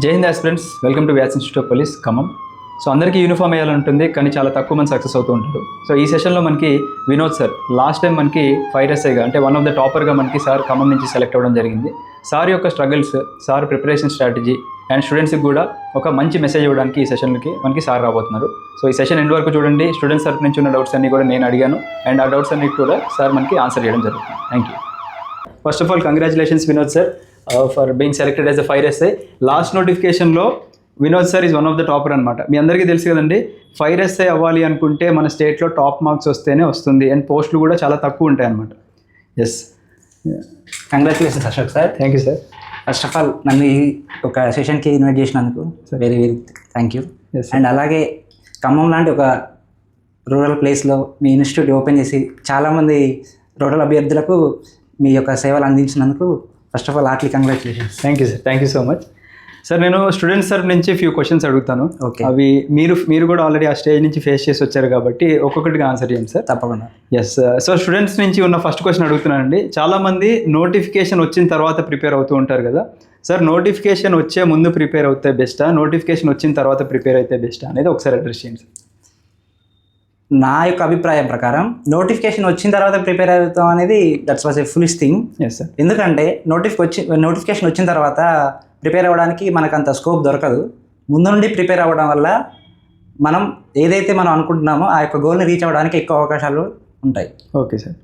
Jai Hind friends welcome to Vyas institute of police Khammam. So అందరికీ uniform వేయాలంటుంది ఉంటుంది కానీ చాలా తక్కువ మంది సక్సెస్ అవుతూ ఉంటారు. సో ఈ సెషన్లో మనకి వినోద్ సార్ లాస్ట్ టైం మనకి ఫైవ్ ఎస్ఐగా అంటే వన్ ఆఫ్ ద టాపర్గా మనకి సార్ ఖమ్మం నుంచి సెలెక్ట్ అవ్వడం జరిగింది. సార్ యొక్క struggles sir preparation strategy and స్టూడెంట్స్కి కూడా ఒక మంచి మెసేజ్ ఇవ్వడానికి ఈ సెషన్కి మనకి సార్ రాబోతున్నారు. సో ఈ సెషన్ ఎండ్ వరకు చూడండి. స్టూడెంట్స్ తరఫు నుంచి ఉన్న డౌట్స్ అన్ని కూడా నేను అడిగాను. అండ్ ఆ డౌట్స్ అన్నిటి కూడా సార్ మనకి ఆన్సర్ చేయడం జరుగుతుంది. Thank you first of all congratulations Vinod sir. For being selected as a fire SI last నోటిఫికేషన్లో Vinod sir is one of the topper అనమాట మీ అందరికీ తెలుసు కదండి ఫైర్ ఎస్ఐ అవ్వాలి అనుకుంటే మన స్టేట్లో టాప్ మార్క్స్ వస్తేనే వస్తుంది. అండ్ పోస్టులు కూడా చాలా తక్కువ ఉంటాయి అనమాట yes congratulations Ashok sir thank you sir first of all నన్ను ఈ ఒక సెషన్కి ఇన్వైట్ చేసినందుకు very very thank you. And అలాగే ఖమ్మం లాంటి ఒక రూరల్ ప్లేస్లో మీ ఇన్స్టిట్యూట్ ఓపెన్ చేసి చాలామంది రూరల్ అభ్యర్థులకు మీ యొక్క సేవలు అందించినందుకు first of all heartly congratulations thank you sir thank you so much sir నేను స్టూడెంట్స్ తరపు నుంచి ఫ్యూ క్వశ్చన్స్ అడుగుతాను. Okay. అవి మీరు మీరు కూడా ఆల్రెడీ ఆ స్టేజ్ నుంచి ఫేస్ చేసి వచ్చారు కాబట్టి ఒక్కొక్కటిగా ఆన్సర్ చేయండి సార్ తప్పకుండా. ఎస్ సో స్టూడెంట్స్ నుంచి ఉన్న ఫస్ట్ క్వశ్చన్ అడుగుతున్నానండి. చాలామంది నోటిఫికేషన్ వచ్చిన తర్వాత ప్రిపేర్ అవుతూ ఉంటారు కదా. సార్ నోటిఫికేషన్ వచ్చే ముందు ప్రిపేర్ అవుతే బెస్టా నోటిఫికేషన్ వచ్చిన తర్వాత ప్రిపేర్ అయితే బెస్టా అనేది ఒకసారి అడ్రస్ చేయండి సార్ నా యొక్క అభిప్రాయం ప్రకారం నోటిఫికేషన్ వచ్చిన తర్వాత ప్రిపేర్ అవుతాం అనేది that's was a foolish thing. Yes sir ఎందుకంటే నోటిఫి వచ్చి నోటిఫికేషన్ వచ్చిన తర్వాత ప్రిపేర్ అవ్వడానికి మనకు అంత స్కోప్ దొరకదు. ముందు నుండి ప్రిపేర్ అవ్వడం వల్ల మనం ఏదైతే మనం అనుకుంటున్నామో ఆ యొక్క గోల్ని రీచ్ అవ్వడానికి ఎక్కువ అవకాశాలు ఉంటాయి. ఓకే సార్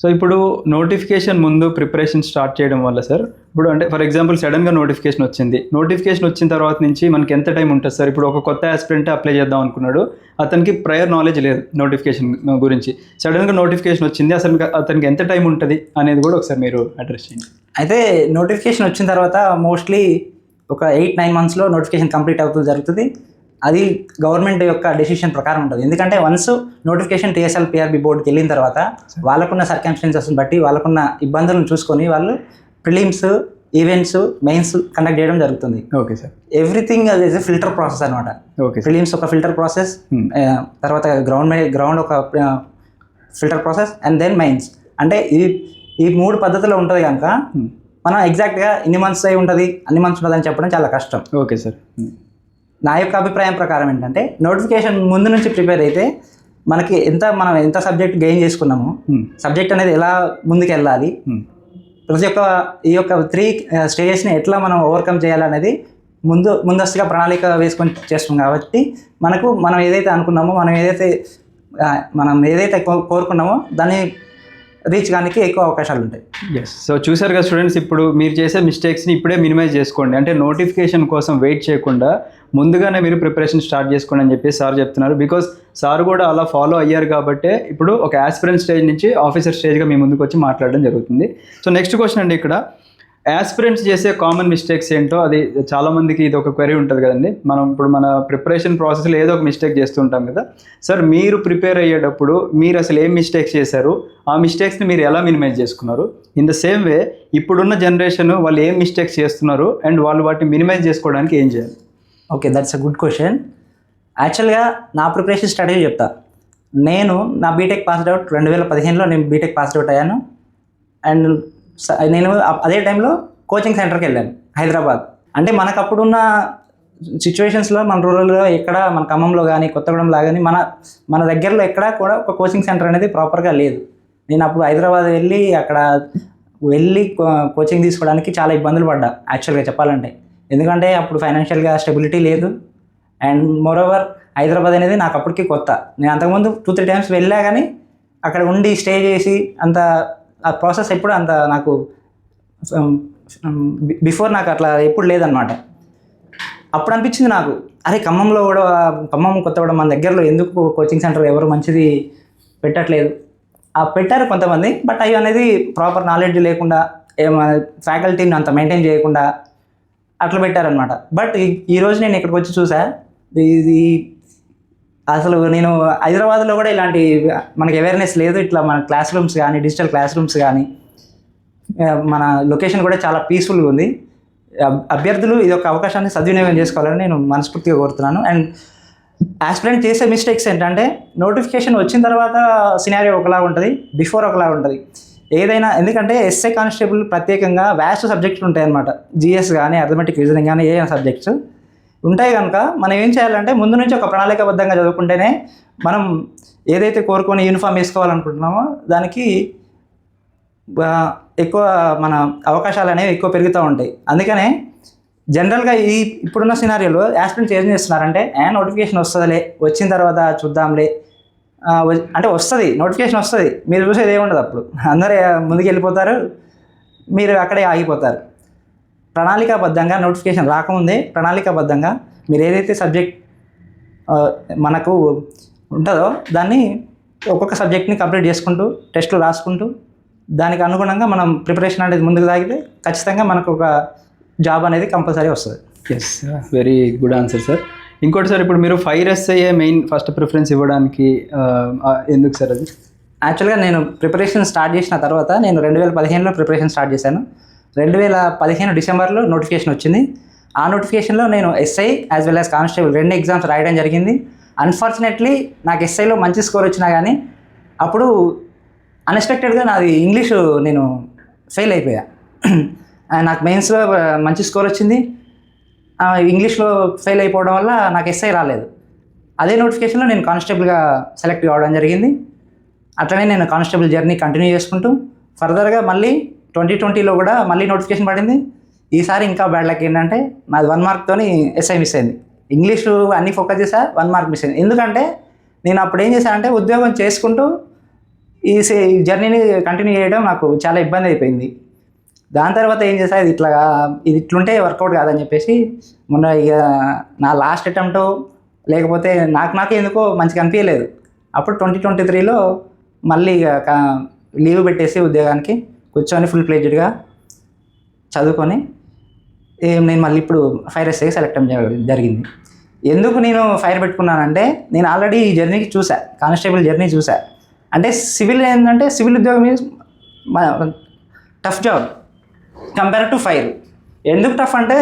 సో ఇప్పుడు నోటిఫికేషన్ ముందు ప్రిపరేషన్ స్టార్ట్ చేయడం వల్ల సార్ ఇప్పుడు అంటే ఫర్ ఎగ్జాంపుల్ సడన్గా నోటిఫికేషన్ వచ్చింది. నోటిఫికేషన్ వచ్చిన తర్వాత నుంచి మనకి ఎంత టైం ఉంటుంది సార్? ఇప్పుడు ఒక కొత్త ఆస్పిరెంట్ అప్లై చేద్దాం అనుకున్నాడు. అతనికి ప్రయర్ నాలెడ్జ్ లేదు నోటిఫికేషన్ గురించి. సడన్గా నోటిఫికేషన్ వచ్చింది అసలు అతనికి ఎంత టైం ఉంటుంది అనేది కూడా ఒకసారి మీరు అడ్రస్ చేయండి. అయితే నోటిఫికేషన్ వచ్చిన తర్వాత మోస్ట్లీ ఒక ఎయిట్ నైన్ మంత్స్లో నోటిఫికేషన్ కంప్లీట్ అవుతుంది జరుగుతుంది. అది గవర్నమెంట్ యొక్క డెసిషన్ ప్రకారం ఉంటుంది. ఎందుకంటే వన్స్ నోటిఫికేషన్ టీఎస్ఎల్ పిఆర్బి బోర్డుకి వెళ్ళిన తర్వాత వాళ్ళకున్న సర్కమ్స్టెన్సెస్ని బట్టి వాళ్ళకున్న ఇబ్బందులను చూసుకొని వాళ్ళు ప్రిలిమ్స్ ఈవెంట్స్ మెయిన్స్ కండక్ట్ చేయడం జరుగుతుంది. ఓకే సార్ ఎవ్రీథింగ్ అది ఫిల్టర్ ప్రాసెస్ అనమాట ఓకే ప్రిలిమ్స్ ఒక ఫిల్టర్ ప్రాసెస్ Hmm. తర్వాత గ్రౌండ్ గ్రౌండ్ ఒక filter process and then mains అంటే ఈ ఈ మూడు పద్ధతిలో ఉంటుంది కనుక Hmm. మనం ఎగ్జాక్ట్గా ఇన్ని మంత్స్ అయి ఉంటుంది అన్ని మంత్స్ ఉంటుంది అని చెప్పడం చాలా కష్టం. ఓకే సార్ నా యొక్క అభిప్రాయం ప్రకారం ఏంటంటే నోటిఫికేషన్ ముందు నుంచి ప్రిపేర్ అయితే మనకి ఎంత మనం ఎంత సబ్జెక్ట్ గెయిన్ చేసుకున్నామో సబ్జెక్ట్ అనేది ఎలా ముందుకు వెళ్ళాలి ప్రతి ఒక్క ఈ యొక్క త్రీ స్టేజెస్ని ఎట్లా మనం ఓవర్కమ్ చేయాలనేది ముందు ముందస్తుగా ప్రణాళిక వేసుకొని చేస్తాం కాబట్టి మనకు మనం ఏదైతే అనుకున్నామో మనం ఏదైతే మనం ఏదైతే కోరుకున్నామో దాన్ని రీచ్ కానికి ఎక్కువ అవకాశాలు ఉంటాయి. ఎస్ సో చూసారు కదా స్టూడెంట్స్ ఇప్పుడు మీరు చేసే మిస్టేక్స్ని ఇప్పుడే మినిమైజ్ చేసుకోండి. అంటే నోటిఫికేషన్ కోసం వెయిట్ చేయకుండా ముందుగానే మీరు ప్రిపరేషన్ స్టార్ట్ చేసుకోండి అని చెప్పి సార్ చెప్తున్నారు. బికాస్ సార్ కూడా అలా ఫాలో అయ్యారు కాబట్టి ఇప్పుడు ఒక ఆస్పిరెంట్ స్టేజ్ నుంచి ఆఫీసర్ స్టేజ్గా మీ ముందుకు వచ్చి మాట్లాడడం జరుగుతుంది. సో నెక్స్ట్ క్వశ్చన్ అండి ఇక్కడ. ఆస్పిరెంట్స్ చేసే కామన్ మిస్టేక్స్ ఏంటో అది చాలామందికి ఇది ఒక క్వరీ ఉంటుంది కదండి. మనం ఇప్పుడు మన ప్రిపరేషన్ ప్రాసెస్లో ఏదో ఒక మిస్టేక్ చేస్తుంటాం కదా. సార్ మీరు ప్రిపేర్ అయ్యేటప్పుడు మీరు అసలు ఏం మిస్టేక్స్ చేశారు? ఆ మిస్టేక్స్ని మీరు ఎలా మినిమైజ్ చేసుకున్నారు? ఇన్ ద సేమ్ వే ఇప్పుడున్న జనరేషన్ వాళ్ళు ఏం మిస్టేక్స్ చేస్తున్నారు? అండ్ వాళ్ళు వాటిని మినిమైజ్ చేసుకోవడానికి ఏం చేయాలి? Okay that's a good question యాక్చువల్గా నా ప్రిపరేషన్ స్ట్రాటజీ చెప్తా. నేను నా బీటెక్ పాస్డ్ అవుట్ రెండు వేల పదిహేనులో నేను బీటెక్ పాస్డ్ అవుట్ అయ్యాను. అండ్ స- నేను అదే టైంలో కోచింగ్ సెంటర్కి వెళ్ళాను హైదరాబాద్. అంటే మనకు అప్పుడున్న సిచ్యువేషన్స్లో మన రూరల్లో ఎక్కడ మన ఖమ్మంలో కానీ కొత్తగూడెంలో కానీ మన మన దగ్గరలో ఎక్కడా కూడా ఒక కోచింగ్ సెంటర్ అనేది ప్రాపర్గా లేదు. నేను అప్పుడు హైదరాబాద్ వెళ్ళి అక్కడ వెళ్ళి కోచింగ్ తీసుకోవడానికి చాలా ఇబ్బందులు పడ్డా యాక్చువల్గా చెప్పాలంటే. ఎందుకంటే అప్పుడు ఫైనాన్షియల్గా స్టెబిలిటీ లేదు. అండ్ మోరోవర్ హైదరాబాద్ అనేది నాకు అప్పటికి కొత్త. నేను అంతకుముందు టూ త్రీ టైమ్స్ వెళ్ళా కానీ అక్కడ ఉండి స్టే చేసి అంత ఆ ప్రాసెస్ ఎప్పుడు అంత నాకు బిఫోర్ నాకు అట్లా ఎప్పుడు లేదనమాట అప్పుడు అనిపించింది నాకు అరే ఖమ్మంలో కూడా ఖమ్మం కొత్త కూడా మన దగ్గరలో ఎందుకు కోచింగ్ సెంటర్ ఎవరు మంచిది పెట్టట్లేదు? ఆ పెట్టారు కొంతమంది బట్ అవి అనేది ప్రాపర్ నాలెడ్జ్ లేకుండా ఫ్యాకల్టీని అంత మెయింటైన్ చేయకుండా అట్లా పెట్టారనమాట బట్ ఈరోజు నేను ఇక్కడికి వచ్చి చూసా ఇది అసలు నేను హైదరాబాద్లో కూడా ఇలాంటి మనకి అవేర్నెస్ లేదు. ఇట్లా మన క్లాస్ రూమ్స్ కానీ డిజిటల్ క్లాస్ రూమ్స్ కానీ మన లొకేషన్ కూడా చాలా పీస్ఫుల్గా ఉంది. అభ్యర్థులు ఇది ఒక అవకాశాన్ని సద్వినియోగం చేసుకోవాలని నేను మనస్ఫూర్తిగా కోరుతున్నాను. అండ్ ఆస్పిరెంట్ చేసే మిస్టేక్స్ ఏంటంటే నోటిఫికేషన్ వచ్చిన తర్వాత సినారీ ఒకలా ఉంటుంది బిఫోర్ ఒకలా ఉంటుంది. ఏదైనా ఎందుకంటే ఎస్ఏ కానిస్టేబుల్ ప్రత్యేకంగా వ్యాస్ట్ సబ్జెక్టులు ఉంటాయి అనమాట జిఎస్ కానీ అథమెటిక్ రీజనింగ్ కానీ ఏదైనా సబ్జెక్ట్స్ ఉంటాయి కనుక మనం ఏం చేయాలంటే ముందు నుంచి ఒక ప్రణాళికబద్ధంగా చదువుకుంటేనే మనం ఏదైతే కోరుకొని యూనిఫామ్ వేసుకోవాలనుకుంటున్నామో దానికి ఎక్కువ మన అవకాశాలు అనేవి ఎక్కువ పెరుగుతూ ఉంటాయి. అందుకనే జనరల్గా ఈ ఇప్పుడున్న సినారియోలో యాస్పిరెంట్స్ ఏం చేస్తున్నారంటే ఏ నోటిఫికేషన్ వస్తుందిలే వచ్చిన తర్వాత చూద్దాంలే అంటే వస్తుంది నోటిఫికేషన్ వస్తుంది. మీరు చూసేది ఏముండదు అప్పుడు. అందరూ ముందుకు వెళ్ళిపోతారు మీరు అక్కడే ఆగిపోతారు. ప్రణాళికాబద్ధంగా నోటిఫికేషన్ రాకముందే ప్రణాళికాబద్ధంగా మీరు ఏదైతే సబ్జెక్ట్ మనకు ఉంటుందో దాన్ని ఒక్కొక్క సబ్జెక్ట్ని కంప్లీట్ చేసుకుంటూ టెస్టులు రాసుకుంటూ దానికి అనుగుణంగా మనం ప్రిపరేషన్ అనేది ముందుకు సాగితే ఖచ్చితంగా మనకు ఒక జాబ్ అనేది కంపల్సరీ వస్తుంది. Yes very good answer sir ఇంకోటి సార్ ఇప్పుడు మీరు fire SIA main first preference ఇవ్వడానికి ఎందుకు సార్ అది? యాక్చువల్గా నేను ప్రిపరేషన్ స్టార్ట్ చేసిన తర్వాత నేను రెండు వేల పదిహేనులో ప్రిపరేషన్ స్టార్ట్ చేశాను. రెండు వేల పదిహేను డిసెంబర్లో నోటిఫికేషన్ వచ్చింది. ఆ నోటిఫికేషన్లో నేను SI as well as constable రెండు ఎగ్జామ్స్ రాయడం జరిగింది. అన్ఫార్చునేట్లీ నాకు ఎస్ఐలో మంచి స్కోర్ వచ్చినా కానీ అప్పుడు అన్ఎక్స్పెక్టెడ్గా నాది ఇంగ్లీషు నేను ఫెయిల్ అయిపోయా. నాకు మెయిన్స్లో మంచి స్కోర్ వచ్చింది. ఇంగ్లీష్లో ఫెయిల్ అయిపోవడం వల్ల నాకు ఎస్ఐ రాలేదు. అదే నోటిఫికేషన్లో నేను కానిస్టేబుల్గా సెలెక్ట్ కావడం జరిగింది. అట్లనే నేను కానిస్టేబుల్ జర్నీ కంటిన్యూ చేసుకుంటూ ఫర్దర్గా మళ్ళీ ట్వంటీ ట్వంటీలో కూడా మళ్ళీ నోటిఫికేషన్ పడింది. ఈసారి ఇంకా బ్యాడ్ లక్ ఏంటంటే నాది వన్ మార్క్తోని ఎస్ఐ మిస్ అయింది. ఇంగ్లీషు అన్ని ఫోకస్ చేసా వన్ మార్క్ మిస్ అయింది. ఎందుకంటే నేను అప్పుడు ఏం చేశానంటే ఉద్యోగం చేసుకుంటూ ఈ జర్నీని కంటిన్యూ చేయడం నాకు చాలా ఇబ్బంది అయిపోయింది. దాని తర్వాత ఏం చేసా ఇది ఇట్లా ఇది ఇట్లుంటే వర్కౌట్ కాదని చెప్పేసి మొన్న ఇక నా లాస్ట్ అటెంప్ట్ లేకపోతే నాకు నాకే ఎందుకో మంచిగా అనిపించలేదు అప్పుడు ట్వంటీ ట్వంటీ త్రీలో మళ్ళీ ఇక లీవ్ పెట్టేసి ఉద్యోగానికి కూర్చొని ఫుల్ ప్లేజ్డ్గా చదువుకొని ఏం నేను మళ్ళీ ఇప్పుడు ఫైర్ ఎస్ఏకి సెలెక్ట్ అవ్వడం జరిగింది. ఎందుకు నేను ఫైర్ పెట్టుకున్నానంటే నేను ఆల్రెడీ ఈ జర్నీకి చూసా కానిస్టేబుల్ జర్నీ చూసా అంటే సివిల్ ఏంటంటే సివిల్ ఉద్యోగం is tough job compare to fire ఎందుకు టఫ్ అంటే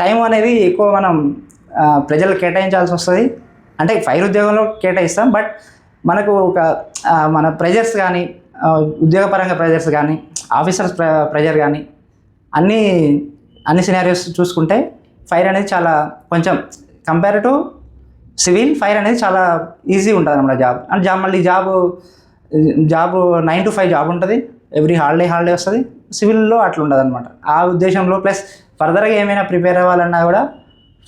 టైం అనేది ఎక్కువ మనం ప్రజలకు కేటాయించాల్సి వస్తుంది. అంటే ఫైర్ ఉద్యోగంలో కేటాయిస్తాం బట్ మనకు ఒక మన ప్రెజర్స్ కానీ ఉద్యోగపరంగా ప్రెజర్స్ కానీ ఆఫీసర్స్ ప్ర ప్రెజర్ కానీ అన్నీ అన్ని సినారియోస్ చూసుకుంటే ఫైర్ అనేది చాలా కొంచెం కంపేర్ టు సివిల్ ఫైర్ అనేది చాలా ఈజీ ఉంటుంది అన్నమాట జాబ్ అంటే జాబ్ మళ్ళీ job job nine to five job ఉంటుంది. ఎవ్రీ హాలిడే హాలిడే వస్తుంది. సివిల్లో అట్లా ఉండదు అనమాట ఆ ఉద్దేశంలో ప్లస్ ఫర్దర్గా ఏమైనా ప్రిపేర్ అవ్వాలన్నా కూడా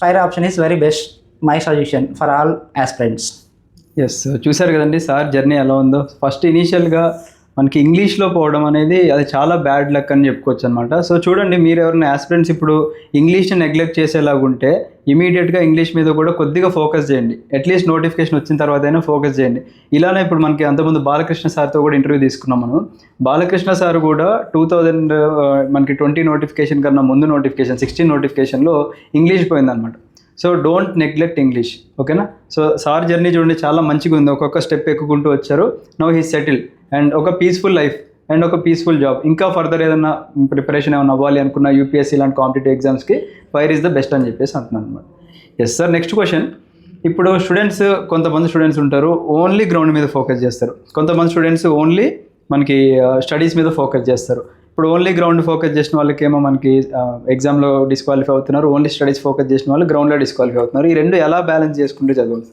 fire option is very best. My suggestion for all aspirants yes చూశారు కదండి సార్ జర్నీ ఎలా ఉందో. ఫస్ట్ ఇనీషియల్గా మనకి ఇంగ్లీష్లో పోవడం అనేది అది చాలా బ్యాడ్ లక్ అని చెప్పుకోవచ్చు అనమాట సో చూడండి మీరు ఎవరైనా ఆస్పిరెంట్స్ ఇప్పుడు ఇంగ్లీష్ని నెగ్లెక్ట్ చేసేలాగా ఉంటే ఇమీడియట్గా ఇంగ్లీష్ మీద కూడా కొద్దిగా ఫోకస్ చేయండి. అట్లీస్ట్ నోటిఫికేషన్ వచ్చిన తర్వాత అయినా ఫోకస్ చేయండి. ఇలానే ఇప్పుడు మనకి అంతకుముందు బాలకృష్ణ సార్తో కూడా ఇంటర్వ్యూ తీసుకున్నాం మనం. బాలకృష్ణ సార్ కూడా టూ థౌజండ్ మనకి ట్వంటీ నోటిఫికేషన్ కన్నా ముందు నోటిఫికేషన్ సిక్స్టీన్ నోటిఫికేషన్లో ఇంగ్లీష్ పోయిందనమాట సో డోంట్ నెగ్లెక్ట్ ఇంగ్లీష్. ఓకేనా? సో సార్ జర్నీ చూడండి చాలా మంచిగా ఉంది ఒక్కొక్క స్టెప్ ఎక్కుకుంటూ వచ్చారు. నో హీ సెటిల్ అండ్ ఒక పీస్ఫుల్ లైఫ్ అండ్ ఒక పీస్ఫుల్ జాబ్ ఇంకా ఫర్దర్ ఏదైనా ప్రిపరేషన్ ఏమైనా అవ్వాలి అనుకున్న యూపీఎస్సీ లాంటి కాంపిటేటివ్ ఎగ్జామ్స్కి ఫైర్ ఇస్ ద బెస్ట్ అని చెప్పేసి అంటున్నాను అనమాట ఎస్ సార్ నెక్స్ట్ క్వశ్చన్ ఇప్పుడు స్టూడెంట్స్ కొంతమంది స్టూడెంట్స్ ఉంటారు ఓన్లీ గ్రౌండ్ మీద ఫోకస్ చేస్తారు. కొంతమంది స్టూడెంట్స్ ఓన్లీ మనకి uh, స్టడీస్ మీద ఫోకస్ చేస్తారు. ఇప్పుడు ఓన్లీ గ్రౌండ్ ఫోకస్ చేసిన వాళ్ళకేమో మనకి uh, ఎగ్జామ్లో డిస్క్వాలిఫై అవుతున్నారు ఓన్లీ స్టడీస్ ఫోకస్ చేసిన వాళ్ళు గ్రౌండ్లో డిస్క్వాలిఫై అవుతున్నారు. ఈ రెండు ఎలా బ్యాలెన్స్ చేసుకుంటూ చదవాలి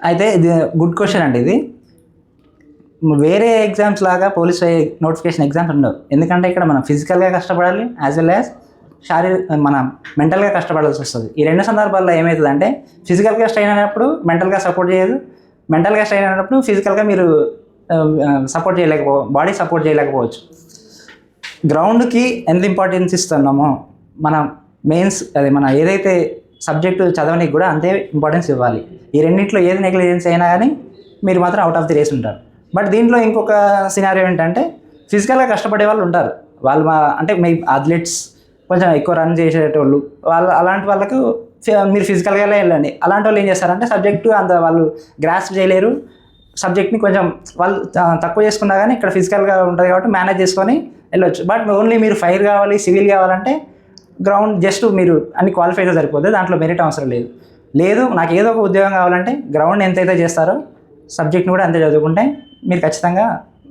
అయితే ఇది గుడ్ క్వశ్చన్ అండి ఇది. వేరే ఎగ్జామ్స్ లాగా పోలీస్ నోటిఫికేషన్ ఎగ్జామ్స్ ఉండవు. ఎందుకంటే ఇక్కడ మనం ఫిజికల్గా కష్టపడాలి యాజ్ వెల్ యాజ్ శారీర మన మెంటల్గా కష్టపడాల్సి వస్తుంది. ఈ రెండు సందర్భాల్లో ఏమవుతుందంటే ఫిజికల్గా స్ట్రైన్ అయినప్పుడు మెంటల్గా సపోర్ట్ చేయదు మెంటల్గా స్ట్రైన్ అయినప్పుడు ఫిజికల్గా మీరు సపోర్ట్ చేయలేకపో బాడీ సపోర్ట్ చేయలేకపోవచ్చు. గ్రౌండ్కి ఎంత ఇంపార్టెన్స్ ఇస్తున్నామో మన మెయిన్స్ అదే మన ఏదైతే సబ్జెక్టు చదవడానికి కూడా అంతే ఇంపార్టెన్స్ ఇవ్వాలి. ఈ రెండింటిలో ఏది నెగ్లిజెన్స్ అయినా కానీ మీరు మాత్రం అవుట్ ఆఫ్ ది రేస్ ఉంటారు. బట్ దీంట్లో ఇంకొక సినారియో ఏంటంటే ఫిజికల్గా కష్టపడే వాళ్ళు ఉంటారు. వాళ్ళు మా అంటే మీ అథ్లెట్స్ కొంచెం ఎక్కువ రన్ చేసేటోళ్ళు వాళ్ళు అలాంటి వాళ్ళకు ఫి- మీరు ఫిజికల్గా వెళ్ళండి. అలాంటి వాళ్ళు ఏం చేస్తారంటే సబ్జెక్టు అంత వాళ్ళు గ్రాస్ప్ చేయలేరు. సబ్జెక్ట్ని కొంచెం వాళ్ళు తక్కువ చేసుకున్నా కానీ ఇక్కడ ఫిజికల్గా ఉంటుంది కాబట్టి మేనేజ్ చేసుకొని వెళ్ళొచ్చు. బట్ ఓన్లీ మీరు ఫైర్ కావాలి సివిల్ కావాలంటే గ్రౌండ్ జస్ట్ మీరు అన్ని క్వాలిఫైగా సరిపోతుంది దాంట్లో మెరిట్ అవసరం లేదు. లేదు నాకు ఏదో ఒక ఉద్యోగం కావాలంటే గ్రౌండ్ ఎంతైతే చేస్తారో సబ్జెక్ట్ని కూడా అంతే చదువుకుంటే మీరు ఖచ్చితంగా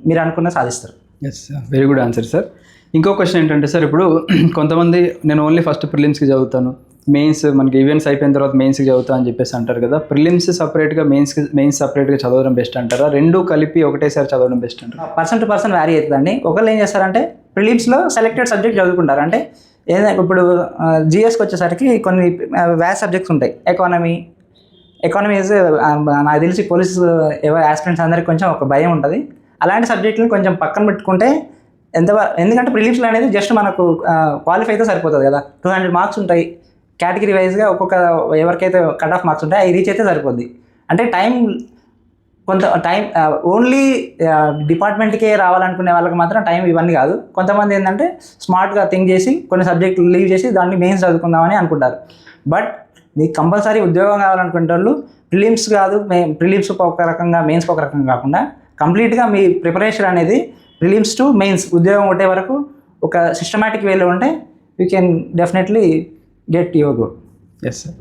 మీరు అనుకున్న సాధిస్తారు. Yes very good answer sir ఇంకో క్వశ్చన్ ఏంటంటే సార్ ఇప్పుడు కొంతమంది నేను ఓన్లీ ఫస్ట్ ప్రిలిమ్స్కి చదువుతాను. మెయిన్స్ మనకి ఈవెంట్స్ అయిపోయిన తర్వాత మెయిన్స్కి చదువుతా అని చెప్పేసి అంటారు కదా. ప్రిలిమ్స్ సపరేట్గా మెయిన్స్కి మెయిన్స్ సపరేట్గా చదవడం బెస్ట్ అంటారా? రెండు కలిపి ఒకటేసారి చదవడం బెస్ట్ అంటారా? పర్సన్ టు పర్సన్ వ్యారీ అవుతుందండి. ఒకళ్ళు ఏం చేస్తారంటే ప్రిలిమ్స్లో సెలెక్టెడ్ సబ్జెక్ట్ చదువుకుంటారు. అంటే ఏదైనా ఇప్పుడు జిఎస్కి వచ్చేసరికి కొన్ని వ్యాస్ సబ్జెక్ట్స్ ఉంటాయి. ఎకానమీ ఎకానమీస్ um, నాకు తెలిసి పోలీస్ ఎవరి ఆస్పిరెంట్స్ అందరికి కొంచెం ఒక భయం ఉంటుంది. అలాంటి సబ్జెక్టులను కొంచెం పక్కన పెట్టుకుంటే ఎంత ఎందుకంటే ప్రిలిమ్స్లో అనేది జస్ట్ మనకు క్వాలిఫై అయితే సరిపోతుంది కదా. టూ హండ్రెడ్ మార్క్స్ ఉంటాయి. కేటగిరీ వైజ్గా ఒక్కొక్క ఎవరికైతే కట్ ఆఫ్ మార్క్స్ ఉంటాయి అవి రీచ్ అయితే సరిపోద్ది. అంటే టైం కొంత టైం ఓన్లీ డిపార్ట్మెంట్కే రావాలనుకునే వాళ్ళకి మాత్రం టైం ఇవన్నీ కాదు. కొంతమంది ఏంటంటే స్మార్ట్గా థింక్ చేసి కొన్ని సబ్జెక్టులు లీవ్ చేసి దాన్ని మెయిన్స్ చదువుకుందామని అనుకుంటారు. బట్ మీకు కంపల్సరీ ఉద్యోగం కావాలనుకునే వాళ్ళు ప్రిలిమ్స్ కాదు మే ప్రిలిమ్స్ ఒక రకంగా మెయిన్స్ ఒక రకంగా కాకుండా కంప్లీట్గా మీ ప్రిపరేషన్ అనేది ప్రిలిమ్స్ టు మెయిన్స్ ఉద్యోగం కొట్టే వరకు ఒక సిస్టమేటిక్ వేలో ఉంటే you can definitely get your good yes sir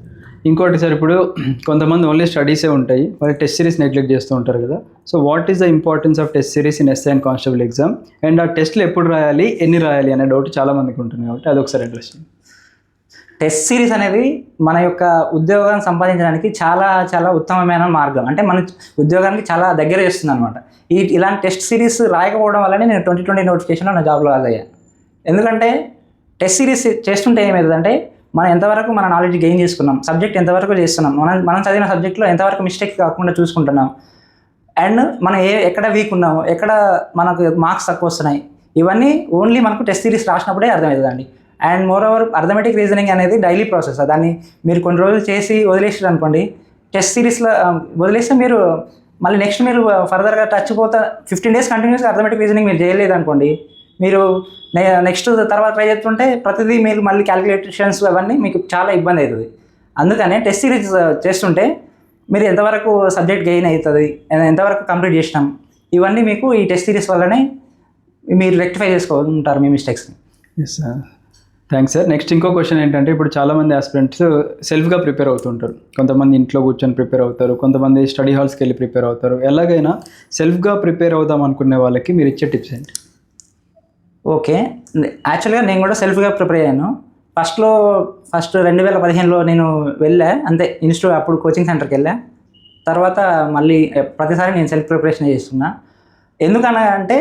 ఇంకోటి సార్ ఇప్పుడు కొంతమంది ఓన్లీ స్టడీసే ఉంటాయి. వాళ్ళు టెస్ట్ సిరీస్ నెగ్లెక్ట్ చేస్తూ ఉంటారు కదా. So what is the importance of test series in SI and constable exam? And ఆ టెస్ట్లు ఎప్పుడు రాయాలి ఎన్ని రాయాలి అనే డౌట్ చాలా మందికి ఉంటుంది కాబట్టి అది ఒకసారి అడ్రస్ చేయండి. టెస్ట్ సిరీస్ అనేది మన యొక్క ఉద్యోగం సంపాదించడానికి చాలా చాలా ఉత్తమమైన మార్గం. అంటే మన ఉద్యోగానికి చాలా దగ్గర చేస్తుంది అనమాట ఈ ఇలాంటి టెస్ట్ సిరీస్ రాయకపోవడం వల్లనే నేను ట్వంటీ ట్వంటీ నోటిఫికేషన్లో నా జాబ్లో అయ్యాను ఎందుకంటే టెస్ట్ సిరీస్ చేస్తుంటే ఏమవుతుందంటే మనం ఎంతవరకు మన నాలెడ్జ్ గెయిన్ చేసుకున్నాం సబ్జెక్ట్ ఎంతవరకు చేస్తున్నాం మనం మనం చదివిన సబ్జెక్ట్లో ఎంతవరకు మిస్టేక్ కాకుండా చూసుకుంటున్నాం అండ్ మనం ఏ ఎక్కడ వీక్ ఉన్నాము ఎక్కడ మనకు మార్క్స్ తక్కువ వస్తున్నాయి ఇవన్నీ ఓన్లీ మనకు టెస్ట్ సిరీస్ రాసినప్పుడే అర్థమవుతుందండి. And moreover arithmetic reasoning అనేది డైలీ ప్రాసెస్ దాన్ని మీరు కొన్ని రోజులు చేసి వదిలేసారు అనుకోండి. టెస్ట్ సిరీస్లో um, వదిలేస్తే మీరు మళ్ళీ నెక్స్ట్ మీరు uh, ఫర్దర్గా టచ్ పోతా ఫిఫ్టీన్ డేస్ కంటిన్యూస్గా అర్థమెటిక్ రీజనింగ్ మీరు చేయలేదు అనుకోండి. మీరు నెక్స్ట్ తర్వాత ట్రై చేస్తుంటే ప్రతిదీ మీరు మళ్ళీ క్యాలిక్యులేషన్స్ అవన్నీ మీకు చాలా ఇబ్బంది అవుతుంది అందుకనే టెస్ట్ సిరీస్ uh, చేస్తుంటే మీరు ఎంతవరకు సబ్జెక్ట్ గెయిన్ అవుతుంది ఎంతవరకు కంప్లీట్ చేసినాం ఇవన్నీ మీకు ఈ టెస్ట్ సిరీస్ వల్లనే మీరు రెక్టిఫై చేసుకుంటారు మీ మిస్టేక్స్ని yes sir thanks sir next ఇంకో క్వశ్చన్ ఏంటంటే ఇప్పుడు చాలామంది ఆస్పిరెంట్స్ సెల్ఫ్గా ప్రిపేర్ అవుతుంటారు. కొంతమంది ఇంట్లో కూర్చొని ప్రిపేర్ అవుతారు. కొంతమంది స్టడీ హాల్స్కి వెళ్ళి ప్రిపేర్ అవుతారు. ఎలాగైనా సెల్ఫ్గా ప్రిపేర్ అవుదాం అనుకునే వాళ్ళకి మీరు ఇచ్చే టిప్స్ ఏంటి? ఓకే యాక్చువల్గా నేను కూడా సెల్ఫ్గా ప్రిపేర్ అయ్యాను. ఫస్ట్లో ఫస్ట్ రెండు వేల పదిహేనులో నేను వెళ్ళా. అంతే ఇన్స్టిట్యూట్ అప్పుడు కోచింగ్ సెంటర్కి వెళ్ళా. తర్వాత మళ్ళీ ప్రతిసారి నేను సెల్ఫ్ ప్రిపరేషన్ చేస్తున్నా. ఎందుకనగా అంటే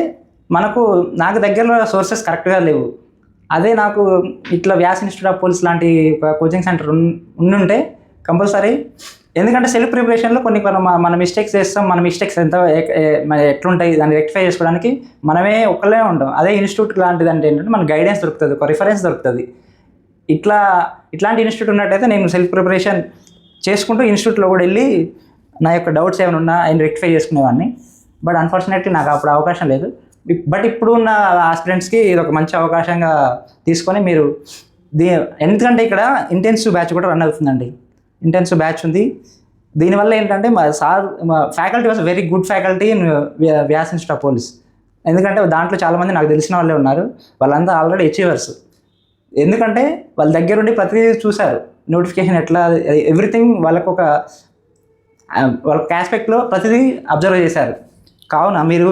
మనకు నాకు దగ్గరలో సోర్సెస్ కరెక్ట్గా లేవు. అదే నాకు ఇట్లా వ్యాస్ ఇన్స్టిట్యూట్ ఆఫ్ పోలీస్ లాంటి కోచింగ్ సెంటర్ ఉండుంటే కంపల్సరీ. ఎందుకంటే సెల్ఫ్ ప్రిపరేషన్లో కొన్ని కొన్ని మన- మన మిస్టేక్స్ చేస్తాం మన మిస్టేక్స్ ఎంత ఎట్లుంటాయి దాన్ని రెక్టిఫై చేసుకోవడానికి మనమే ఒక్కలే ఉంటాం. అదే ఇన్స్టిట్యూట్ లాంటిది అంటే ఏంటంటే మనకు గైడెన్స్ దొరుకుతుంది ఒక రిఫరెన్స్ దొరుకుతుంది. ఇట్లా ఇట్లాంటి ఇన్స్టిట్యూట్ ఉన్నట్టయితే నేను సెల్ఫ్ ప్రిపరేషన్ చేసుకుంటూ ఇన్స్టిట్యూట్లో కూడా వెళ్ళి నా యొక్క డౌట్స్ ఏమైనా ఉన్నా ఆయన రెక్టిఫై చేసుకునేవాడిని. బట్ అన్ఫార్చునేట్లీ నాకు అప్పుడు అవకాశం లేదు. బట్ ఇప్పుడు ఉన్న ఆస్పిరెంట్స్కి ఇది ఒక మంచి అవకాశంగా తీసుకొని మీరు దీ ఎందుకంటే ఇక్కడ ఇంటెన్సివ్ బ్యాచ్ కూడా రన్ అవుతుందండి. ఇంటెన్సివ్ బ్యాచ్ ఉంది. దీనివల్ల ఏంటంటే మా సార్ మా faculty was very good faculty in Vyas police ఎందుకంటే దాంట్లో చాలామంది నాకు తెలిసిన వాళ్ళే ఉన్నారు. వాళ్ళంతా ఆల్రెడీ అచీవర్స్. ఎందుకంటే వాళ్ళ దగ్గర ఉండి ప్రతిదీ చూశారు. నోటిఫికేషన్ ఎట్లా ఎవ్రీథింగ్ వాళ్ళకు ఒక వాళ్ళ ఆస్పెక్ట్లో ప్రతిదీ అబ్జర్వ్ చేశారు. కావున మీరు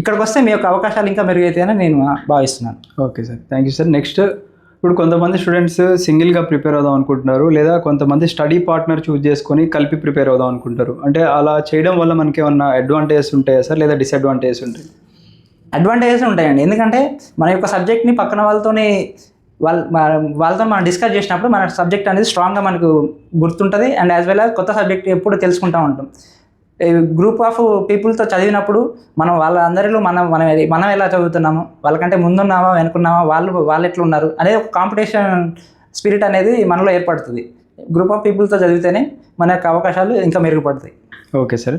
ఇక్కడికి వస్తే మీ యొక్క అవకాశాలు ఇంకా మెరుగైతాయని నేను భావిస్తున్నాను. Okay sir. Thank you sir. Next ఇప్పుడు కొంతమంది స్టూడెంట్స్ సింగిల్గా ప్రిపేర్ అవుదాం అనుకుంటున్నారు లేదా కొంతమంది స్టడీ పార్ట్నర్ చూస్ చేసుకొని కలిపి ప్రిపేర్ అవుదాం అనుకుంటారు. అంటే అలా చేయడం వల్ల మనకి ఏమన్నా అడ్వాంటేజెస్ ఉంటాయా సార్ లేదా డిసడ్వాంటేజెస్ ఉంటాయి? అడ్వాంటేజెస్ ఉంటాయండి. ఎందుకంటే మన యొక్క సబ్జెక్ట్ని పక్కన వాళ్ళతోని వాళ్ళ వాళ్ళతో మనం డిస్కస్ చేసినప్పుడు మన సబ్జెక్ట్ అనేది స్ట్రాంగ్గా మనకు గుర్తుంటుంది. అండ్ యాజ్ వెల్ యాజ్ కొత్త సబ్జెక్ట్ ఎప్పుడు తెలుసుకుంటూ ఉంటాం. గ్రూప్ ఆఫ్ పీపుల్తో చదివినప్పుడు మనం వాళ్ళ అందరిలో మనం మనం మనం ఎలా చదువుతున్నాము? వాళ్ళకంటే ముందున్నామా వెనుకున్నామా వాళ్ళు వాళ్ళు ఎట్లా ఉన్నారు అనేది ఒక కాంపిటీషన్ స్పిరిట్ అనేది మనలో ఏర్పడుతుంది. గ్రూప్ ఆఫ్ పీపుల్తో చదివితేనే మన యొక్క అవకాశాలు ఇంకా మెరుగుపడతాయి. ఓకే సార్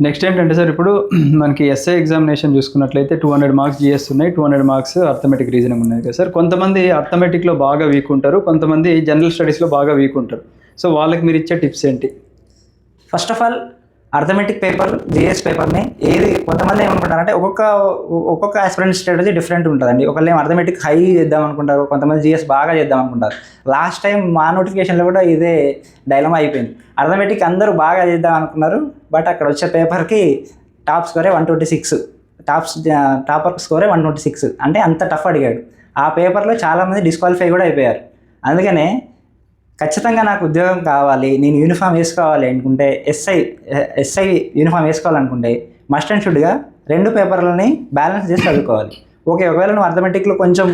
నెక్స్ట్ ఏంటంటే సార్ ఇప్పుడు మనకి ఎస్ఐ ఎగ్జామినేషన్ చూసుకున్నట్లయితే టూ హండ్రెడ్ మార్క్స్ జిఎస్ ఉన్నాయి. Two hundred marks arithmetic reasoning ఉన్నాయి కదా సార్ కొంతమంది అర్థమెటిక్లో బాగా వీక్ ఉంటారు. కొంతమంది జనరల్ స్టడీస్లో బాగా వీక్ ఉంటారు. సో వాళ్ళకి మీరు ఇచ్చే టిప్స్ ఏంటి? First of all arithmetic paper GS పేపర్ని ఏది కొంతమంది ఏమనుకుంటారంటే ఒక్కొక్క ఒక్కొక్క ఆస్పిరెంట్ స్ట్రాటజీ డిఫరెంట్ ఉంటుందండి. ఒకళ్ళు ఏమో అర్థమెటిక్ హై చేద్దాం అనుకుంటారు కొంతమంది జిఎస్ బాగా చేద్దాం అనుకుంటారు లాస్ట్ టైం మా నోటిఫికేషన్లో కూడా ఇదే డైలమా అయిపోయింది. అర్థమెటిక్ అందరూ బాగా చేద్దాం అనుకున్నారు బట్ అక్కడ వచ్చే పేపర్కి top స్కోరే one twenty six top topper స్కోరే one twenty six అంటే అంత టఫ్ అడిగాడు. ఆ పేపర్లో చాలామంది డిస్క్వాలిఫై కూడా అయిపోయారు. అందుకనే ఖచ్చితంగా నాకు ఉద్యోగం కావాలి నేను యూనిఫామ్ వేసుకోవాలి అనుకుంటే ఎస్ఐ ఎస్ఐ యూనిఫామ్ వేసుకోవాలనుకుంటే మస్ట్ అండ్ షుడ్గా రెండు పేపర్లని బ్యాలెన్స్ చేసి చదువుకోవాలి. ఓకే ఒకవేళ నువ్వు అర్థమెటిక్లో కొంచెం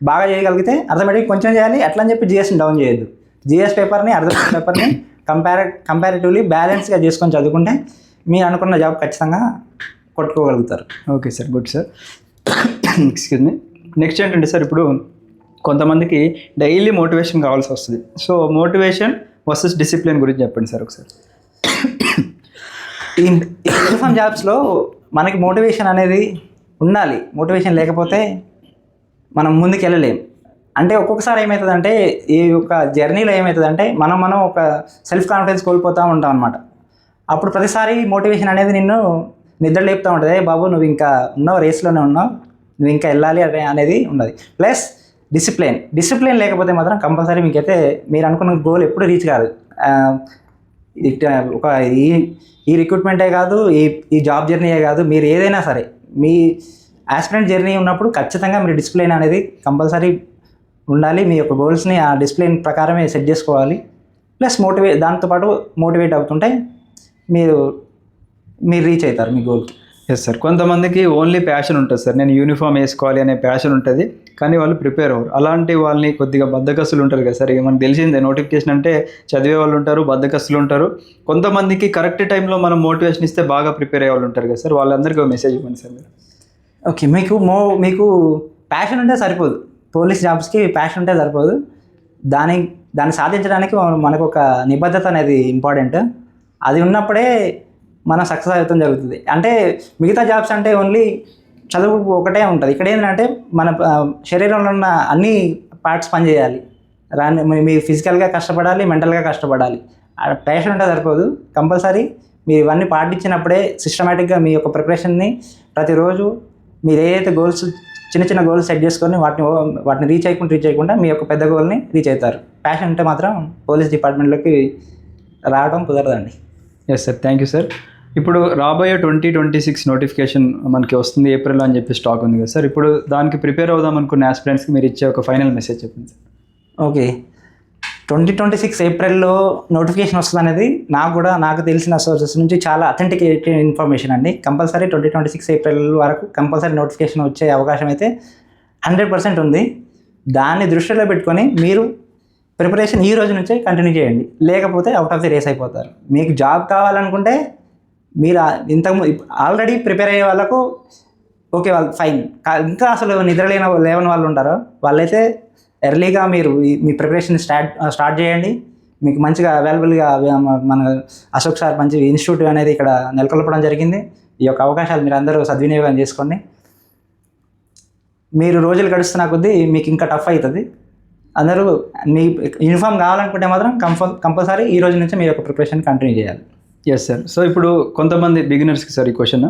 బాగా చేయగలిగితే అర్థమెటిక్ కొంచెం చేయాలి అట్లా అని చెప్పి జిఎస్ని డౌన్ చేయొద్దు. జిఎస్ పేపర్ని అర్థమెటిక్ పేపర్ని కంపార కంపారిటివ్లీ బ్యాలెన్స్గా చేసుకొని చదువుకుంటే మీరు అనుకున్న జాబ్ ఖచ్చితంగా కొట్టుకోగలుగుతారు. Okay sir good sir excuse me next ఏంటంటే సార్ ఇప్పుడు కొంతమందికి డైలీ మోటివేషన్ కావాల్సి వస్తుంది. సో మోటివేషన్ వర్సెస్ డిసిప్లిన్ గురించి చెప్పండి సార్ ఒకసారి. యూనిఫామ్ జాబ్స్లో మనకి మోటివేషన్ అనేది ఉండాలి. మోటివేషన్ లేకపోతే మనం ముందుకు వెళ్ళలేం అంటే ఒక్కొక్కసారి ఏమవుతుందంటే ఈ యొక్క జర్నీలో ఏమవుతుందంటే మనం మనం ఒక సెల్ఫ్ కాన్ఫిడెన్స్ కోల్పోతూ ఉంటాం అనమాట అప్పుడు ప్రతిసారి మోటివేషన్ అనేది నిన్ను నిద్ర లేపుతూ ఉంటుంది. బాబు నువ్వు ఇంకా ఉన్నావు రేస్లోనే ఉన్నావు. నువ్వు ఇంకా వెళ్ళాలి అనేది ఉన్నది ప్లస్ డిసిప్లిన్. డిసిప్లిన్ లేకపోతే మాత్రం కంపల్సరీ మీకైతే మీరు అనుకున్న గోల్ ఎప్పుడు రీచ్ కాదు. ఒక ఈ ఈ రిక్రూట్మెంటే కాదు ఈ ఈ జాబ్ జర్నీయే కాదు. మీరు ఏదైనా సరే మీ యాస్పిరెంట్ జర్నీ ఉన్నప్పుడు ఖచ్చితంగా మీరు డిసిప్లిన్ అనేది కంపల్సరీ ఉండాలి. మీ యొక్క గోల్స్ని ఆ డిసిప్లిన్ ప్రకారమే సెట్ చేసుకోవాలి. ప్లస్ మోటివే దాంతోపాటు మోటివేట్ అవుతుంటే మీరు మీరు రీచ్ అవుతారు మీ గోల్కి. ఎస్ సార్ కొంతమందికి ఓన్లీ ప్యాషన్ ఉంటుంది సార్ నేను యూనిఫామ్ వేసుకోవాలి అనే ప్యాషన్ ఉంటుంది కానీ వాళ్ళు ప్రిపేర్ అవ్వరు. అలాంటి వాళ్ళని కొద్దిగా బద్దకస్తులు ఉంటారు కదా సార్ మనకు తెలిసిందే నోటిఫికేషన్ అంటే చదివే వాళ్ళు ఉంటారు బద్దకస్తులు ఉంటారు. కొంతమందికి కరెక్ట్ టైంలో మనం మోటివేషన్ ఇస్తే బాగా ప్రిపేర్ అయ్యే వాళ్ళు ఉంటారు కదా సార్ వాళ్ళందరికీ మెసేజ్ ఇవ్వండి సార్ మీరు ఓకే మీకు మో మీకు ప్యాషన్ ఉంటే సరిపోదు. పోలీస్ జాబ్స్కి ప్యాషన్ ఉంటే సరిపోదు. దాని దాన్ని సాధించడానికి మనకు ఒక నిబద్ధత అనేది ఇంపార్టెంట్ అది ఉన్నప్పుడే మనం సక్సెస్ అవుతాం జరుగుతుంది. అంటే మిగతా జాబ్స్ అంటే ఓన్లీ చదువు ఒకటే ఉంటుంది. ఇక్కడ ఏంటంటే మన శరీరంలో ఉన్న అన్ని పార్ట్స్ పనిచేయాలి రాని మీ- మీరు ఫిజికల్గా కష్టపడాలి మెంటల్గా కష్టపడాలి. ప్యాషన్ ఉంటే సరిపోదు. కంపల్సరీ మీరు ఇవన్నీ పాటించినప్పుడే సిస్టమేటిక్గా మీ యొక్క ప్రిపరేషన్ని ప్రతిరోజు మీరు ఏదైతే గోల్స్ చిన్న చిన్న గోల్స్ సెట్ చేసుకొని వాటిని వాటిని రీచ్ అయ్యకుండా రీచ్ అయ్యకుండా మీ యొక్క పెద్ద గోల్ని రీచ్ అవుతారు. ప్యాషన్ ఉంటే మాత్రం పోలీస్ డిపార్ట్మెంట్లోకి రావడం కుదరదండి. Yes sir thank you sir ఇప్పుడు రాబోయే ట్వంటీ ట్వంటీ సిక్స్ నోటిఫికేషన్ మనకి వస్తుంది ఏప్రిల్ అని చెప్పి స్టాక్ ఉంది కదా సార్. ఇప్పుడు దానికి ప్రిపేర్ అవుదాం అనుకున్న ఆస్పిరెంట్స్కి మీరు ఇచ్చే ఒక ఫైనల్ మెసేజ్ చెప్పండి sir. Okay. Twenty twenty six ఏప్రిల్లో నోటిఫికేషన్ వస్తుంది అనేది నాకు కూడా నాకు తెలిసిన సోర్సెస్ నుంచి చాలా అథెంటికేటెడ్ ఇన్ఫర్మేషన్ అండి. Compulsory twenty twenty six April వరకు కంపల్సరీ నోటిఫికేషన్ వచ్చే అవకాశం అయితే హండ్రెడ్ పర్సెంట్ ఉంది. దాన్ని దృష్టిలో పెట్టుకొని మీరు ప్రిపరేషన్ ఈ రోజు నుంచే కంటిన్యూ చేయండి. లేకపోతే అవుట్ ఆఫ్ ది రేస్ అయిపోతారు. మీకు జాబ్ కావాలనుకుంటే మీరు ఆ- ఇంతకు ఆల్రెడీ ప్రిపేర్ అయ్యే వాళ్ళకు ఓకే వాళ్ళు ఫైన్ ఇంకా అసలు నిద్రలేని లేవని వాళ్ళు ఉంటారో? వాళ్ళైతే ఎర్లీగా మీరు మీ ప్రిపరేషన్ స్టార్ట్ స్టార్ట్ చేయండి. మీకు మంచిగా అవైలబుల్గా మన అశోక్ సార్ మంచి ఇన్స్టిట్యూట్ అనేది ఇక్కడ నెలకొల్పడం జరిగింది. ఈ యొక్క అవకాశాలు మీరు అందరూ సద్వినియోగం చేసుకోండి. మీరు రోజులు గడుస్తున్న కొద్దీ మీకు ఇంకా టఫ్ అవుతుంది. అందరూ మీ యూనిఫామ్ కావాలనుకుంటే మాత్రం కంపల్ కంపల్సరీ ఈ రోజు నుంచి మీ యొక్క ప్రిపరేషన్ కంటిన్యూ చేయాలి. ఎస్ సార్ సో ఇప్పుడు కొంతమంది బిగినర్స్కి సార్ ఈ క్వశ్చన్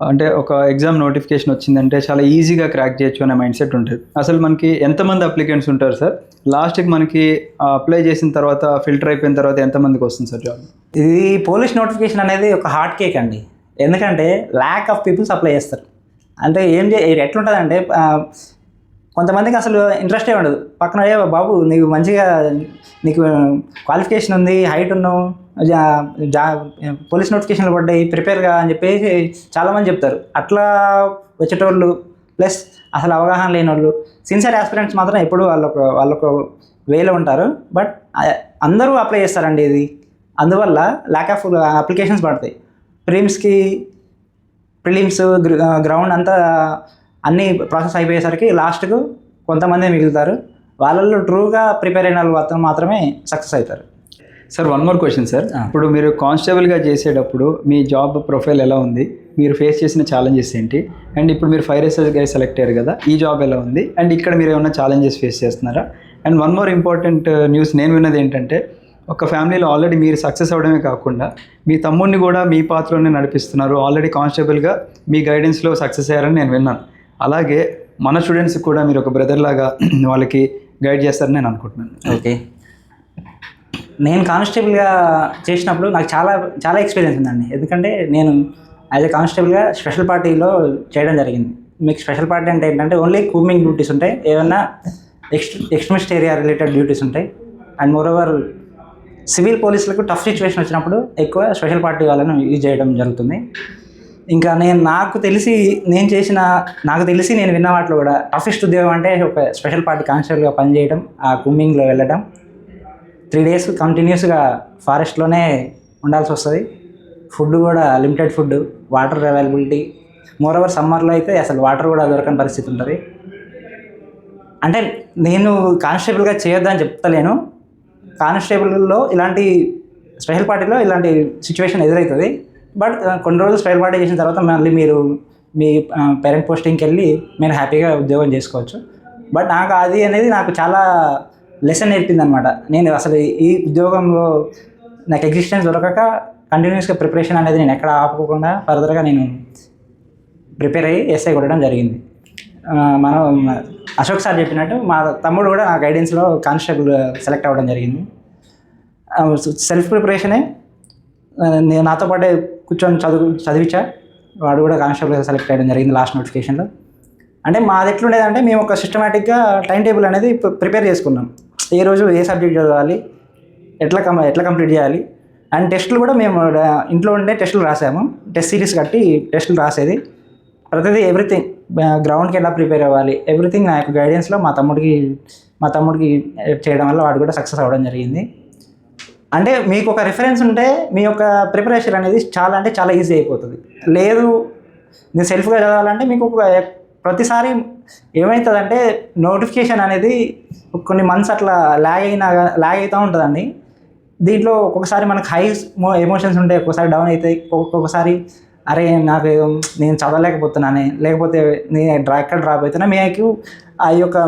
అంటే ఒక ఎగ్జామ్ నోటిఫికేషన్ వచ్చిందంటే చాలా ఈజీగా క్రాక్ చేయొచ్చు అనే మైండ్ సెట్ ఉంటుంది. అసలు మనకి ఎంతమంది అప్లికెంట్స్ ఉంటారు సార్? లాస్ట్కి మనకి అప్లై చేసిన తర్వాత ఫిల్టర్ అయిపోయిన తర్వాత ఎంతమందికి వస్తుంది సార్ జాబ్ ఇది పోలీస్ నోటిఫికేషన్ అనేది ఒక హార్ట్ కేక్ అండి. ఎందుకంటే ల్యాక్ ఆఫ్ పీపుల్స్ అప్లై చేస్తారు. అంటే ఏం చే ఎట్లుంటుందంటే కొంతమందికి అసలు ఇంట్రెస్టే ఉండదు. పక్కన ఏ బాబు నీకు మంచిగా నీకు క్వాలిఫికేషన్ ఉంది హైట్ ఉన్నావు జా జా పోలీస్ నోటిఫికేషన్లు పడ్డాయి ప్రిపేర్గా అని చెప్పేసి చాలామంది చెప్తారు. అట్లా వచ్చేటోళ్ళు ప్లస్ అసలు అవగాహన లేని వాళ్ళు సిన్సియర్ ఆస్పిరెంట్స్ మాత్రం ఎప్పుడు వాళ్ళొక వాళ్ళొక వేలో ఉంటారు. బట్ అందరూ అప్లై చేస్తారండి ఇది. అందువల్ల ల్యాక్ ఆఫ్ అప్లికేషన్స్ పడతాయి. ప్రిమ్స్కి ప్రిలిమ్స్ గ్రౌండ్ అంతా అన్ని ప్రాసెస్ అయిపోయేసరికి లాస్ట్కు కొంతమంది మిగులుతారు. వాళ్ళల్లో ట్రూగా ప్రిపేర్ అయిన వాళ్ళు మాత్రం మాత్రమే సక్సెస్ అవుతారు. Sir one more question sir. ఇప్పుడు మీరు కానిస్టేబుల్గా చేసేటప్పుడు మీ జాబ్ ప్రొఫైల్ ఎలా ఉంది? మీరు ఫేస్ చేసిన ఛాలెంజెస్ ఏంటి? అండ్ ఇప్పుడు మీరు ఫైర్ ఎస్ఎస్గా సెలెక్ట్ అయ్యారు కదా ఈ జాబ్ ఎలా ఉంది? అండ్ ఇక్కడ మీరు ఏమైనా ఛాలెంజెస్ ఫేస్ చేస్తున్నారా? And one more important news నేను విన్నది ఏంటంటే ఒక ఫ్యామిలీలో ఆల్రెడీ మీరు సక్సెస్ అవడమే కాకుండా మీ తమ్ముడిని కూడా మీ పాత్రలోనే నడిపిస్తున్నారు. ఆల్రెడీ కానిస్టేబుల్గా మీ గైడెన్స్లో సక్సెస్ అయ్యారని నేను విన్నాను. అలాగే మన స్టూడెంట్స్కి కూడా మీరు ఒక బ్రదర్ లాగా వాళ్ళకి గైడ్ చేస్తారని నేను అనుకుంటున్నాను. ఓకే. నేను కానిస్టేబుల్గా చేసినప్పుడు నాకు చాలా చాలా ఎక్స్పీరియన్స్ ఉందండి. ఎందుకంటే నేను యాజ్ ఎ కానిస్టేబుల్గా స్పెషల్ పార్టీలో చేయడం జరిగింది. మీకు స్పెషల్ పార్టీ అంటే ఏంటంటే ఓన్లీ కూమింగ్ డ్యూటీస్ ఉంటాయి. ఏమన్నా ఎక్స్ట్ ఎక్స్ట్రీమిస్ట్ ఏరియా రిలేటెడ్ డ్యూటీస్ ఉంటాయి. అండ్ మోరోవర్ సివిల్ పోలీసులకు టఫ్ సిచ్యువేషన్ వచ్చినప్పుడు ఎక్కువ స్పెషల్ పార్టీ వాళ్ళను యూజ్ చేయడం జరుగుతుంది. ఇంకా నేను నాకు తెలిసి నేను చేసిన నాకు తెలిసి నేను విన్న వాటిలో కూడా టఫెస్ట్ ఉద్యోగం అంటే ఒక స్పెషల్ పార్టీ కానిస్టేబుల్గా పనిచేయడం ఆ కుమ్మింగ్లో వెళ్ళడం త్రీ డేస్ కంటిన్యూస్గా ఫారెస్ట్లోనే ఉండాల్సి వస్తుంది. ఫుడ్ కూడా limited food water availability. Moreover సమ్మర్లో అయితే అసలు వాటర్ కూడా దొరకని పరిస్థితి ఉంటుంది. అంటే నేను కానిస్టేబుల్గా చేయొద్దని చెప్తలేను. కానిస్టేబుల్లో ఇలాంటి స్పెషల్ పార్టీలో ఇలాంటి సిచ్యువేషన్ ఎదురవుతుంది బట్ కొన్ని రోజులు స్పెషల్ పార్టీ చేసిన తర్వాత మళ్ళీ మీరు మీ పేరెంట్ పోస్టింగ్కి వెళ్ళి మీరు హ్యాపీగా ఉద్యోగం చేసుకోవచ్చు. బట్ నాకు అది అనేది నాకు చాలా లెసన్ నేర్పింది అనమాట నేను అసలు ఈ ఉద్యోగంలో నాకు ఎగ్జిస్టెన్స్ దొరకక కంటిన్యూస్గా ప్రిపరేషన్ అనేది నేను ఎక్కడ ఆపుకోకుండా ఫర్దర్గా నేను ప్రిపేర్ అయ్యి ఎస్ఐ కొట్టడం జరిగింది. మనం అశోక్ సార్ చెప్పినట్టు మా తమ్ముడు కూడా నా గైడెన్స్లో కానిస్టేబుల్ సెలెక్ట్ అవ్వడం జరిగింది. సెల్ఫ్ ప్రిపరేషనే నేను నాతో పాటే కూర్చొని చదువు చదివించా. వాడు కూడా కానిస్టేబుల్ సెలెక్ట్ అయ్యడం జరిగింది లాస్ట్ నోటిఫికేషన్లో. అంటే మాది ఎట్లుండేదంటే మేము ఒక సిస్టమేటిక్గా టైం టేబుల్ అనేది ప్రిపేర్ చేసుకున్నాం. ఏ రోజు ఏ సబ్జెక్ట్ చదవాలి ఎట్లా కం ఎట్లా కంప్లీట్ చేయాలి అండ్ టెస్టులు కూడా మేము ఇంట్లో ఉండే టెస్టులు రాసాము. టెస్ట్ సిరీస్ కట్టి టెస్టులు రాసేది. ప్రతిదీ ఎవ్రీథింగ్ గ్రౌండ్కి ఎలా ప్రిపేర్ అవ్వాలి ఎవ్రీథింగ్ నా యొక్క గైడెన్స్లో మా తమ్ముడికి మా తమ్ముడికి చేయడం వల్ల వాడు కూడా సక్సెస్ అవ్వడం జరిగింది. అంటే మీకు ఒక రిఫరెన్స్ ఉంటే మీ యొక్క ప్రిపరేషన్ అనేది చాలా అంటే చాలా ఈజీ అయిపోతుంది. లేదు నేను సెల్ఫ్గా చదవాలంటే మీకు ఒక ప్రతిసారి ఏమవుతుందంటే నోటిఫికేషన్ అనేది కొన్ని మంత్స్ అట్లా ల్యాగ్ అయినా ల్యాగ్ అవుతూ ఉంటుందండి. దీంట్లో ఒక్కొక్కసారి మనకు హై ఎమోషన్స్ ఉంటాయి ఒక్కొక్కసారి డౌన్ అవుతాయి ఒక్కొక్కసారి అరే నాకు నేను చదవలేకపోతున్నానే లేకపోతే నేను డ్రా ఎక్కడ డ్రాప్ అవుతున్నా మీకు ఆ యొక్క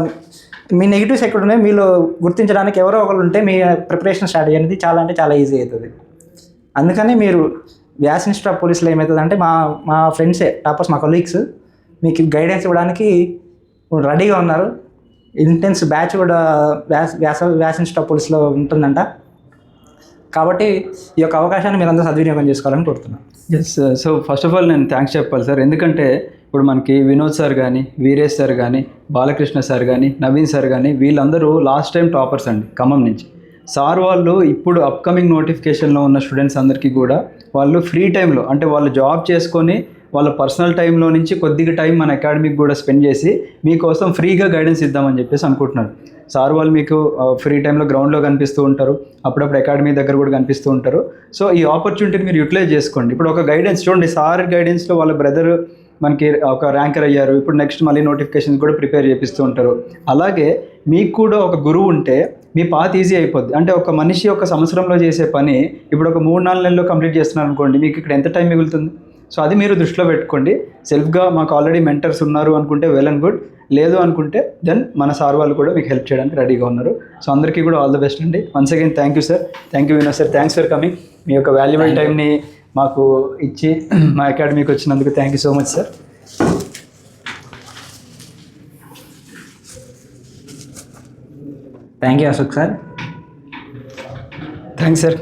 మీ నెగిటివ్స్ ఎక్కడ ఉన్నాయి. మీలో గుర్తించడానికి ఎవరో ఒకరు ఉంటే మీ ప్రిపరేషన్ స్ట్రాటజీ అనేది చాలా అంటే చాలా ఈజీ అవుతుంది. అందుకని మీరు వ్యాస్ ఇన్స్టిట్యూట్ పోలీసులు ఏమవుతుందంటే ఏమవుతుంది అంటే మా మా ఫ్రెండ్సే టాపర్స్ మా కొలీగ్స్ మీకు గైడెన్స్ ఇవ్వడానికి రెడీగా ఉన్నారు. ఇంటెన్స్ బ్యాచ్ కూడా వ్యాస్ వ్యాస వ్యాస్ ఇన్స్టిట్యూట్ పోలీసులో పోలీస్లో ఉంటుందంట. కాబట్టి ఈ యొక్క అవకాశాన్ని మీరందరూ సద్వినియోగం చేసుకోవాలని కోరుతున్నాను. Yes so first of all నేను థ్యాంక్స్ చెప్పాలి సార్ ఎందుకంటే ఇప్పుడు మనకి వినోద్ సార్ కానీ వీరేష్ సార్ కానీ బాలకృష్ణ సార్ కానీ నవీన్ సార్ కానీ వీళ్ళందరూ లాస్ట్ టైం టాపర్స్ అండి ఖమ్మం నుంచి. సార్ వాళ్ళు ఇప్పుడు అప్కమింగ్ నోటిఫికేషన్లో ఉన్న స్టూడెంట్స్ అందరికీ కూడా వాళ్ళు ఫ్రీ టైంలో అంటే వాళ్ళు జాబ్ చేసుకొని వాళ్ళ పర్సనల్ టైంలో నుంచి కొద్దిగా టైం మన అకాడమిక్ కూడా స్పెండ్ చేసి మీకోసం ఫ్రీగా గైడెన్స్ ఇద్దామని చెప్పేసి అనుకుంటున్నారు. సార్ వాళ్ళు మీకు ఫ్రీ టైంలో గ్రౌండ్లో కనిపిస్తూ ఉంటారు. అప్పుడప్పుడు అకాడమీ దగ్గర కూడా కనిపిస్తూ ఉంటారు. సో ఈ ఆపర్చునిటీని మీరు యూటిలైజ్ చేసుకోండి. ఇప్పుడు ఒక గైడెన్స్ చూడండి సార్ గైడెన్స్లో వాళ్ళ బ్రదర్ మనకి ఒక ర్యాంకర్ అయ్యారు. ఇప్పుడు నెక్స్ట్ మళ్ళీ నోటిఫికేషన్స్ కూడా ప్రిపేర్ చేపిస్తూ ఉంటారు. అలాగే మీకు కూడా ఒక గురువు ఉంటే మీ పాత ఈజీ అయిపోద్ది. అంటే ఒక మనిషి ఒక సంవత్సరంలో చేసే పని ఇప్పుడు ఒక మూడు నాలుగు నెలల్లో కంప్లీట్ చేస్తున్నారు అనుకోండి మీకు ఇక్కడ ఎంత టైం మిగులుతుంది? సో అది మీరు దృష్టిలో పెట్టుకోండి. సెల్ఫ్గా మాకు ఆల్రెడీ మెంటర్స్ ఉన్నారు అనుకుంటే వెల్ అండ్ గుడ్. లేదు అనుకుంటే దెన్ మన సార్ వాళ్ళు కూడా మీకు హెల్ప్ చేయడానికి రెడీగా ఉన్నారు. సో అందరికీ కూడా ఆల్ ద బెస్ట్ అండి. Once again thank you sir. Thank you Vinod sir. Thanks for coming. మీ యొక్క వాల్యుబుల్ టైంని మాకు ఇచ్చి మా అకాడమీకి వచ్చినందుకు thank you so much sir. Thank you Ashok sir thanks sir.